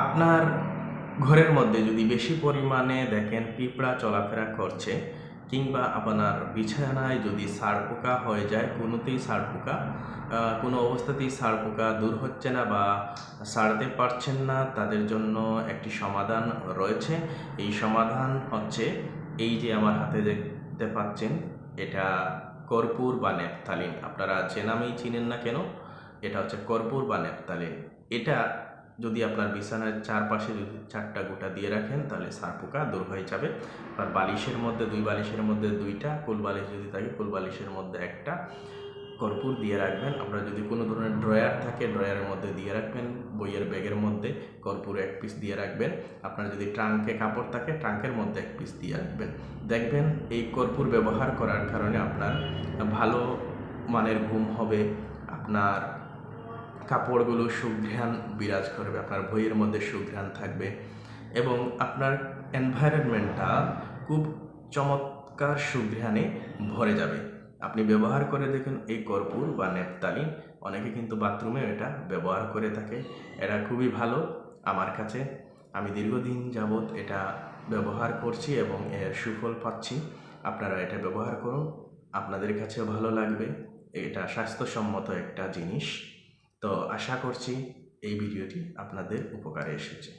আপনার ঘরের মধ্যে যদি বেশি পরিমাণে দেখেন পিঁপড়া চলাফেরা করছে, কিংবা আপনার বিছানায় যদি ষাঁড় পোকা হয়ে যায়, কোনোতেই ষাঁড় পোকা কোনো অবস্থাতেই ষাঁড় পোকা দূর হচ্ছে না বা সারতে পারছেন না, তাদের জন্য একটি সমাধান রয়েছে। এই সমাধান হচ্ছে এই যে আমার হাতে দেখতে পাচ্ছেন, এটা কর্পূর বা নেপথালিন। আপনারা যে নামেই চিনেন না কেন, এটা হচ্ছে কর্পূর বা নেপথালিন। এটা যদি আপনার বিছানার চারপাশে যদি চারটা গোটা দিয়ে রাখেন, তাহলে সার পোকা দূর হয়ে যাবে। আর বালিশের মধ্যে, দুই বালিশের মধ্যে দুইটা কুল বালিশ যদি থাকে কুল বালিশের মধ্যে একটা কর্পূর দিয়ে রাখবেন। আপনার যদি কোনো ধরনের ড্রয়ার থাকে, ড্রয়ারের মধ্যে দিয়ে রাখবেন। বইয়ের ব্যাগের মধ্যে কর্পূর এক পিস দিয়ে রাখবেন। আপনার যদি ট্রাঙ্কে কাপড় থাকে, ট্রাঙ্কের মধ্যে এক পিস দিয়ে রাখবেন। দেখবেন এই কর্পূর ব্যবহার করার কারণে আপনার ভালো মানের ঘুম হবে, আপনার কাপড়গুলো সুঘ্রাণ বিরাজ করবে, আপনার বইয়ের মধ্যে সুঘ্রাণ থাকবে এবং আপনার এনভায়রনমেন্টটা খুব চমৎকার সুঘ্রাণে ভরে যাবে। আপনি ব্যবহার করে দেখুন এই কর্পূর বা নেপতালিন, অনেকে কিন্তু বাথরুমে এটা ব্যবহার করে থাকে এটা খুবই ভালো আমার কাছে। আমি দীর্ঘদিন যাবৎ এটা ব্যবহার করছি এবং এর সুফল পাচ্ছি, আপনারা এটা ব্যবহার করুন, আপনাদের কাছেও ভালো লাগবে, এটা স্বাস্থ্যসম্মত একটা জিনিস। তো আশা করছি এই ভিডিওটি আপনাদের উপকারে এসেছে।